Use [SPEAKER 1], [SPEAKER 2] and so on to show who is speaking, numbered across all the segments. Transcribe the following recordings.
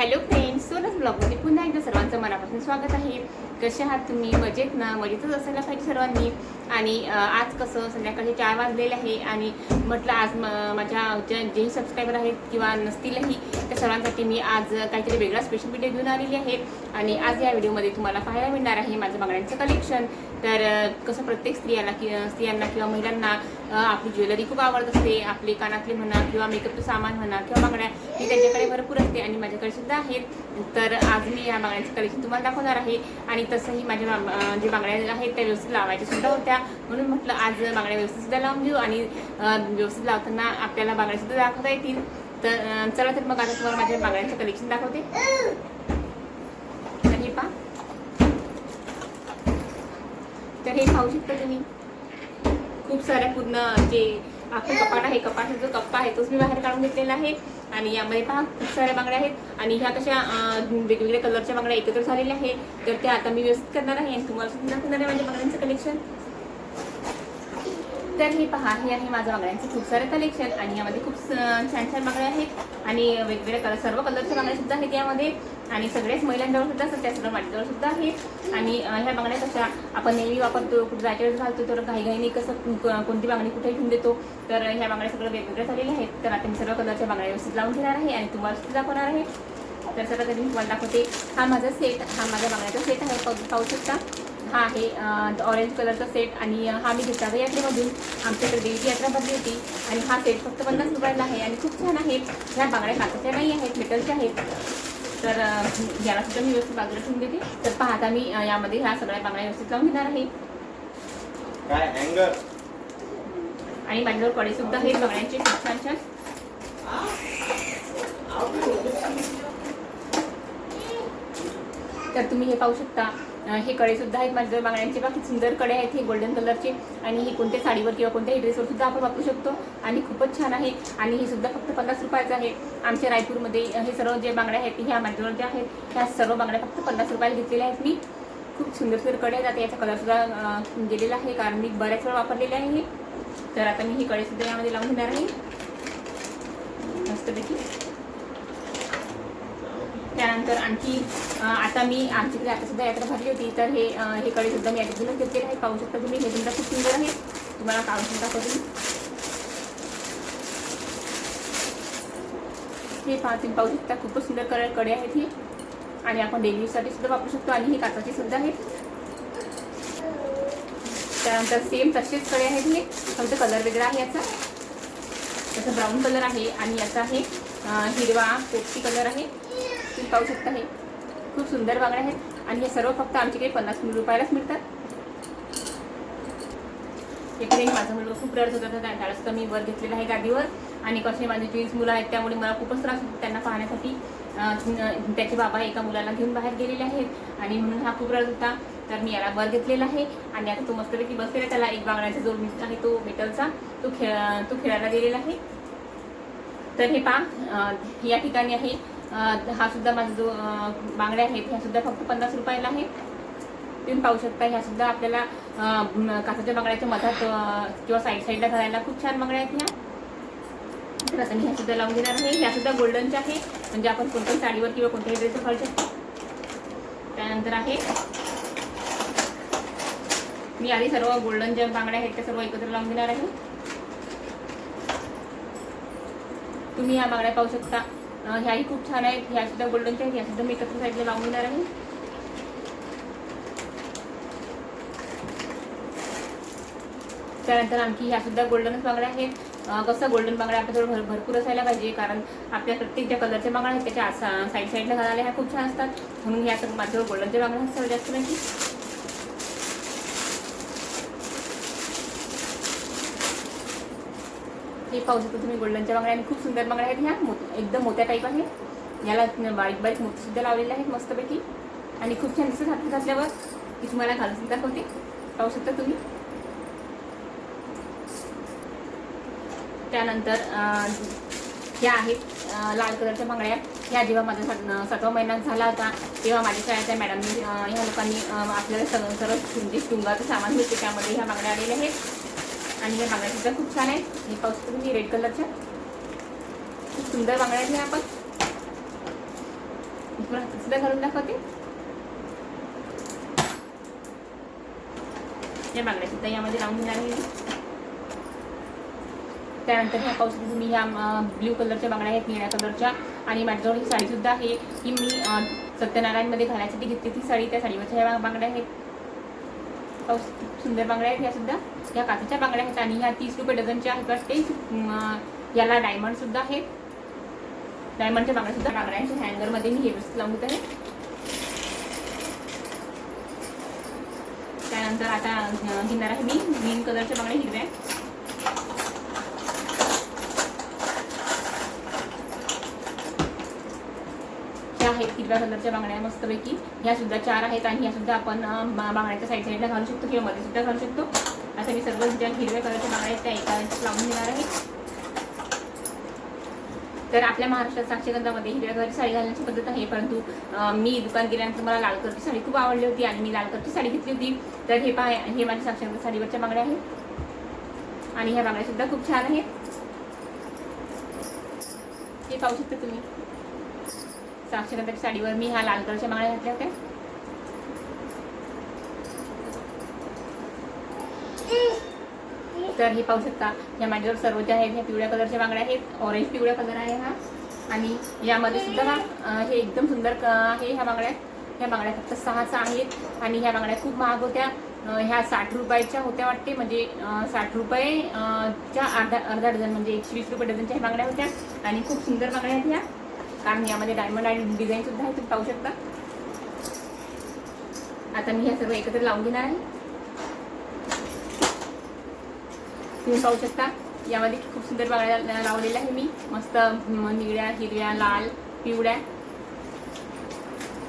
[SPEAKER 1] Hello friends তো ब्लॉगमध्ये पुन्हा एकदा सर्वांचं मनापासून स्वागत आहे. कसे आहात तुम्ही? मजेत ना? मजेतच असायला पाहिजे सर्वांनी. आणि आज कसं? संध्याकाळी चार वाजलेले आहे आणि म्हटलं आज म- माझ्या ज्या जे सबस्क्रायबर आहेत किंवा नसतीलही त्या सर्वांसाठी मी आज काहीतरी वेगळा स्पेशल व्हिडिओ घेऊन आलेली आहे. आणि आज या व्हिडिओमध्ये तुम्हाला पाहायला मिळणार आहे माझं बांगड्यांचं कलेक्शन तर कसं प्रत्येक स्त्रियाला कि स्त्रियांना किंवा महिलांना आपली ज्वेलरी खूप आवडत असते. आपले कानातले म्हणा किंवा मेकअपचं सामान म्हणा किंवा बांगड्या ही त्यांच्याकडे भरपूर असते आणि माझ्याकडे सुद्धा आहेत. तर तर आज मी या बांगड्यांची कलेक्शन तुम्हाला दाखवणार आहे. आणि तसंही माझ्या जे बांगड्या आहेत त्या व्यवस्थित लावायच्या सुद्धा होत्या. म्हणून म्हटलं आज बांगड्या व्यवस्थित सुद्धा लावून घेऊ आणि व्यवस्थित लावताना आपल्याला बांगड्या सुद्धा दाखवता येतील. तर चला तर मग आता तुम्हाला माझ्या बांगड्यांचं कलेक्शन दाखवते. तर हे पहा. तर हे पाहू शकता तुम्ही. खूप साऱ्या पूर्ण जे आपलं कपाट आहे कपाटाचा जो कप्पा आहे तोच मी बाहेर काढून घेतलेला आहे. आणि यामध्ये पहा खूप साऱ्या बांगड्या आहेत. आणि ह्या कशा वेगवेगळ्या कलरच्या बांगड्या एकत्र झालेल्या आहेत. तर त्या आता मी व्यवस्थित करणार आहे आणि तुम्हाला सुद्धा दाखवणार आहे माझ्या बांगड्यांचं कलेक्शन तर हे पहा हे आहे माझं बांगड्यांचं खूप सारं कलेक्शन आणि यामध्ये खूप स- छान छान बांगड्या आहेत. आणि वेगवेगळ्या कलर सर्व कलरच्या बांगड्या सुद्धा आहेत यामध्ये. आणि सगळेच महिलांजवळ सुद्धा असतात त्या सर्व माझ्याजवळ सुद्धा आहेत. आणि ह्या बांगड्या कशा आपण नेहमी वापरतो कुठे जायच्या वेळेस घालतो तर घाईघाईने कसं कोणती बांगडी कुठे ठेवून देतो तर ह्या बांगड्या सगळं वेगवेगळ्या झालेल्या आहेत. तर आता मी सर्व कलरच्या बांगड्या व्यवस्थित लावून घेणार आहे आणि तुम्हाला सुद्धा दाखवणार आहे. तर सर्व कधी तुम्हाला दाखवते. हा माझा सेट हा माझ्या बांगड्याचा सेट आहे. पाहू शकता. हा आहे ऑरेंज कलरचा सेट आणि हा मी घेतला यात्रेमधून आमच्याकडे देवीची यात्रा भरली होती. आणि हा सेट फक्त पन्नास रुपयाला आहे आणि खूप छान आहे. ह्या बांगड्या काचाच्या नाही आहेत मेटलच्या आहेत. तर याला सुद्धा मी व्यवस्थित बाजूला ठेवून देते. तर पाहता मी यामध्ये ह्या सगळ्या बांगड्या व्यवस्थित लावून घेणार आहे. आणि माझ्याजवळकडे सुद्धा आहेत बांगड्यांचे खूप छान छान. तर तुम्ही हे पाहू शकता. हे कडे सुद्धा आहेत. माझ्या बांगड्यांचे बाकी सुंदरकडे आहेत. हे गोल्डन कलरचे आणि ही कोणत्या साडीवर किंवा कोणत्याही ड्रेसवर सुद्धा आपण वापरू शकतो. आणि खूपच छान आहे. आणि हे सुद्धा फक्त पन्नास रुपयाचं आहे. आमच्या रायपूरमध्ये हे सर्व जे बांगड्या आहेत ह्या माझ्याजवळ ज्या आहेत ह्या सर्व बांगड्या फक्त पन्नास रुपयाला घेतलेल्या आहेत मी. खूप सुंदर सुंदरकडे आहेत. आता याचा कलर सुद्धा गेलेला आहे. कारण मी बऱ्याच वेळा वापरलेले आहे तर आता मी ही कडे सुद्धा यामध्ये लावून घेणार आहे. मस्तपैकी. त्यानंतर आणखी आता मी आमच्याकडे आता सुद्धा यात्रा भरली होती तर हे हे कडे सुद्धा मी याच्यातूनच घेतलेलं आहे. पाहू शकता तुम्ही हे सुद्धा खूप सुंदर आहे. तुम्हाला काढून सुद्धा करून हे पहा तुम्ही पाहू शकता खूपच सुंदर कलरकडे आहेत ही. आणि आपण डेली यूजसाठी सुद्धा वापरू शकतो. आणि हे काचाचे सुद्धा आहेत. त्यानंतर सेम तसेच कडे आहेत हे. फक्त कलर वेगळा आहे याचा. त्याचा ब्राऊन कलर आहे आणि याचा आहे हिरवा पोपटी कलर आहे. तुम्ही पाहू शकता हे. खूप सुंदर बांगड्या आहेत आणि हे सर्व फक्त आमच्याकडे पन्नास रुपयालाच मिळतात. इकडे माझा मुलगा खूप रडत होता तर मी वर घेतलेला आहे गादीवर. आणि कसे माझे जीन्स मुलं आहेत त्यामुळे मला खूपच त्रास होतो त्यांना पाहण्यासाठी. त्याचे बाबा एका मुलाला घेऊन बाहेर गेलेले आहेत. आणि म्हणून हा खूप रडत होता. तर मी याला वर घेतलेला आहे. आणि आता तो मस्तपैकी बसलेला त्याला एक बांगड्याचा जो मीठ आहे तो मेटलचा तो खेळ तो खेळायला गेलेला आहे. तर हे पा या ठिकाणी आहे. हा सुद्धा माझा जो बांगड्या आहेत ह्या सुद्धा फक्त पन्नास रुपयाला आहे तुम्ही पाहू शकता ह्या सुद्धा आपल्याला कासाच्या बांगड्याच्या मधात किंवा साईड साईडला घालायला खूप छान बांगड्या आहेत ह्या. तर आता मी ह्या सुद्धा लावून घेणार आहे. ह्या सुद्धा गोल्डनच्या आहे म्हणजे आपण कोणत्याही साडीवर किंवा कोणत्याही ड्रेसवर घालू शकतो. त्यानंतर आहे मी आधी सर्व गोल्डन ज्या बांगड्या आहेत त्या सर्व एकत्र लावून घेणार आहे. तुम्ही ह्या बांगड्या पाहू शकता. ह्याही खूप छान आहेत. ह्या सुद्धा गोल्डनच्या आहेत ह्या सुद्धा मी एकत्र साईडला लावून घेणार आहे. त्यानंतर आणखी ह्या सुद्धा गोल्डनच बांगड्या आहेत. कसं गोल्डन बांगड्या आपल्याजवळ भर भरपूर असायला पाहिजे कारण आपल्या प्रत्येक ज्या कलरच्या बांगड्या आहेत त्याच्या आसा- साईड साईडला घालायला ह्या खूप छान असतात. म्हणून ह्या तर माझ्याजवळ गोल्डनच्या बांगड्या असतात जास्त माहिती हे पाहू शकता तुम्ही गोल्डनच्या बांगड्या आणि खूप सुंदर बांगड्या आहेत ह्या. मोत- एकदम मोठ्या टाईप आहे याला बारीक बारीक मोतीसुद्धा लावलेल्या लावलेले आहेत मस्तपैकी. आणि खूप छान दिसत हातात घातल्यावर की तुम्हाला घालून दाखवते. पाहू शकता तुम्ही. त्यानंतर ह्या आहेत लाल कलरच्या बांगड्या. ह्या जेव्हा माझा सात- सातवा महिना झाला होता तेव्हा माझ्या शाळेच्या मॅडमनी ह्या लोकांनी आपल्याला सगळं सर्व म्हणजे शृंगाचं सामान मिळते त्यामध्ये ह्या बांगड्या आलेल्या आहेत. आणि हे बांगड्या सुद्धा खूप छान आहेत. हे पाहू शकता तुम्ही रेड कलरच्या खूप सुंदर बांगड्या आहेत आपण हातात सुद्धा घालून दाखवते. या बांगड्या सुद्धा यामध्ये लावून घेणार आहे त्यानंतर ह्या पाऊस तुम्ही ह्या ब्ल्यू कलरच्या बांगड्या आहेत निळ्या कलरच्या आणि माझ्याजवळ ही साडी सुद्धा आहे ही मी सत्यनारायणमध्ये घालायसाठी घेतली ती साडी. त्या साडीवरच्या ह्या बांगड्या आहेत. सुंदर बांगड्या आहेत ह्या सुद्धा. ह्या काचेच्या बांगड्या आहेत आणि ह्या तीस रुपये डझनच्या आहेत वाटते. याला डायमंड सुद्धा आहे. डायमंडच्या बांगड्या सुद्धा. बांगड्यांच्या हँगरमध्ये मी हे वस्तू लावून आहे त्यानंतर आता घेणार आहे मी. ग्रीन कलरच्या बांगड्या हिरव्या आहेत. हिरव्या कलरच्या बांगड्या मस्तपैकी. ह्या सुद्धा चार आहेत आणि ह्या सुद्धा आपण बांगड्याच्या साईड साईडला घालू शकतो किंवा मध्ये सुद्धा घालू शकतो. आता मी सर्व ज्या हिरव्या कलरच्या बांगड्या आहेत त्या एका लावून घेणार आहे. तर आपल्या महाराष्ट्रात साक्षीगंधामध्ये हिरव्या कलरची साडी घालण्याची पद्धत आहे परंतु मी दुकान गेल्यानंतर मला लाल कलरची साडी खूप आवडली होती आणि मी लाल कलरची साडी घेतली होती. तर हे पहा हे माझ्या साक्षीगंधा साडीवरच्या बांगड्या आहेत. आणि ह्या बांगड्या सुद्धा खूप छान आहेत. हे पाहू शकता तुम्ही. साक्षरताच्या साडीवर मी ह्या लाल कलरच्या बांगड्या घातल्या होत्या. तर हे पाहू शकता या माझ्यावर सर्व ज्या आहेत ह्या पिवळ्या कलरच्या बांगड्या आहेत ऑरेंज पिवळ्या कलर आहे हा. आणि यामध्ये सुद्धा हा हे एकदम सुंदर आहे ह्या बांगड्या. ह्या बांगड्या फक्त सहाचा आहेत आणि ह्या बांगड्या खूप महाग होत्या. ह्या साठ रुपयाच्या होत्या वाटते म्हणजे साठ रुपये च्या अर्धा अर्धा डझन म्हणजे एकशे वीस रुपये डझनच्या ह्या बांगड्या होत्या. आणि खूप सुंदर बांगड्या आहेत ह्या. कारण यामध्ये डायमंड आणि डिझाईन सुद्धा आहे तुम्ही पाहू शकता. आता मी ह्या सर्व एकत्र लावून घेणार आहे. तुम्ही पाहू शकता यामध्ये खूप सुंदर बांगड्या लावलेलं लावलेल्या आहे मी. मस्त निळ्या हिरव्या लाल पिवळ्या.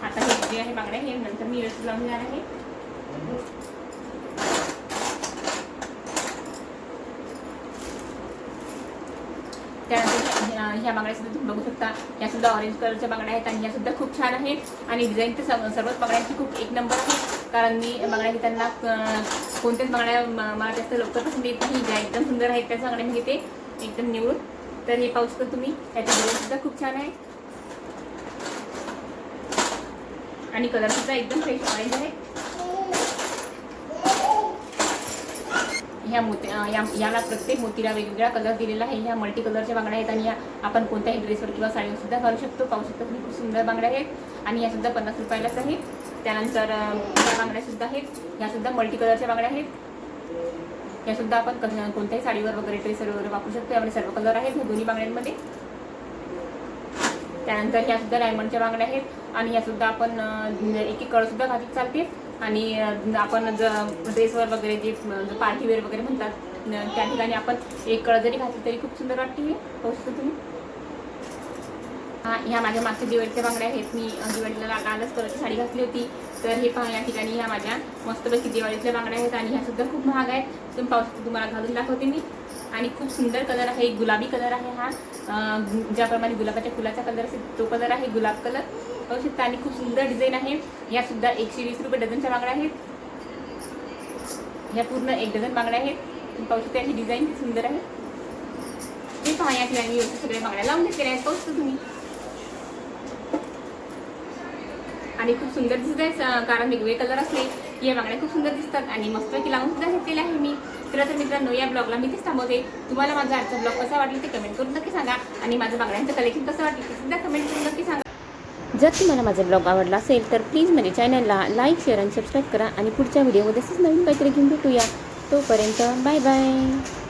[SPEAKER 1] आता हे जे आहे बांगड्या हे नंतर मी व्यवस्थित लावून घेणार आहे त्यानंतर ह्या- बांगड्या सुद्धा तुम्ही बघू शकता. या सुद्धा ऑरेंज कलरच्या बांगड्या आहेत आणि या सुद्धा खूप छान आहेत. आणि डिझाईन तर सर्वच बांगड्यांची खूप एक नंबर आहे. कारण मी बांगड्या घेताना कोणत्याच बांगड्या मला जास्त लवकर पसंत येत नाही. ज्या एकदम सुंदर आहेत त्याच बांगड्या मी घेते. एकदम निवडून. तर हे पाहू शकता तुम्ही. त्याची डिझाईन सुद्धा खूप छान आहे. आणि कलर सुद्धा एकदम फ्रेश ऑरेंज आहे. ह्या मोती या याला प्रत्येक मोतीला वेगवेगळा कलर दिलेला आहे. ह्या मल्टी कलरच्या बांगड्या आहेत आणि या आपण कोणत्याही ड्रेसवर किंवा साडीवर सुद्धा घालू शकतो. पाहू शकतो खूप सुंदर बांगड्या आहेत. आणि यासुद्धा सुद्धा पन्नास रुपयालाच आहे. त्यानंतर अं, ह्या बांगड्या सुद्धा आहेत. ह्या सुद्धा मल्टी कलरच्या बांगड्या आहेत. यासुद्धा सुद्धा आपण कोणत्याही साडीवर वगैरे ड्रेसवर वगैरे वापरू शकतो. यामध्ये सर्व कलर आहेत ह्या दोन्ही बांगड्यांमध्ये. त्यानंतर ह्या सुद्धा डायमंडच्या बांगड्या आहेत. आणि यासुद्धा सुद्धा आपण एक एक कळ सुद्धा घातली चालते आणि आपण ज ड्रेसवर वगैरे जे म्हणजे पार्टी वेअर वगैरे म्हणतात त्या ठिकाणी आपण एक कळ जरी घातली तरी खूप सुंदर वाटते हे. पाहू शकता तुम्ही. हा ह्या माझ्या मागच्या दिवाळीच्या बांगड्या आहेत. मी दिवाळीला ला- लालच कलरची साडी घातली होती. तर हे पहा या ठिकाणी ह्या माझ्या मस्तपैकी दिवाळीतल्या बांगड्या आहेत आणि ह्या सुद्धा खूप महाग आहेत. तुम्ही पाहू शकता तुम्हाला घालून दाखवते मी. आणि खूप सुंदर कलर आहे. गुलाबी कलर आहे हा. ज्याप्रमाणे गुलाबाच्या फुलाचा कलर असेल तो कलर आहे गुलाब कलर. पाहू शकता आणि खूप सुंदर डिझाईन आहे. या सुद्धा एकशे वीस रुपये डझनच्या मागण्या आहेत. ह्या पूर्ण एक डझन मागण्या आहेत. पाहू शकता याची डिझाईन सुंदर आहे. हे पहा या ठिकाणी सगळ्या मागण्या लावून घेतलेल्या आहेत. पाहू शकता तुम्ही. आणि खूप सुंदर दिसत आहे कारण वेगवेगळे कलर असले. की या मागण्या खूप सुंदर दिसतात. आणि मस्तपैकी लावून सुद्धा घेतलेल्या आहे मी. तर तर मित्रांनो या ब्लॉगला मी तेच थांबवते. तुम्हाला माझा आजचा ब्लॉग कसा वाटला ते कमेंट करून नक्की सांगा. आणि माझं बांगड्यांचं कलेक्शन कसं वाटलं ते सुद्धा कमेंट करून नक्की सांगा. जर तुम्हाला माझा ब्लॉग आवडला असेल तर प्लीज माझ्या चॅनलला लाईक शेअर आणि सबस्क्राईब करा. आणि पुढच्या व्हिडिओमध्ये असंच नवीन काहीतरी घेऊन भेटूया. तोपर्यंत बाय बाय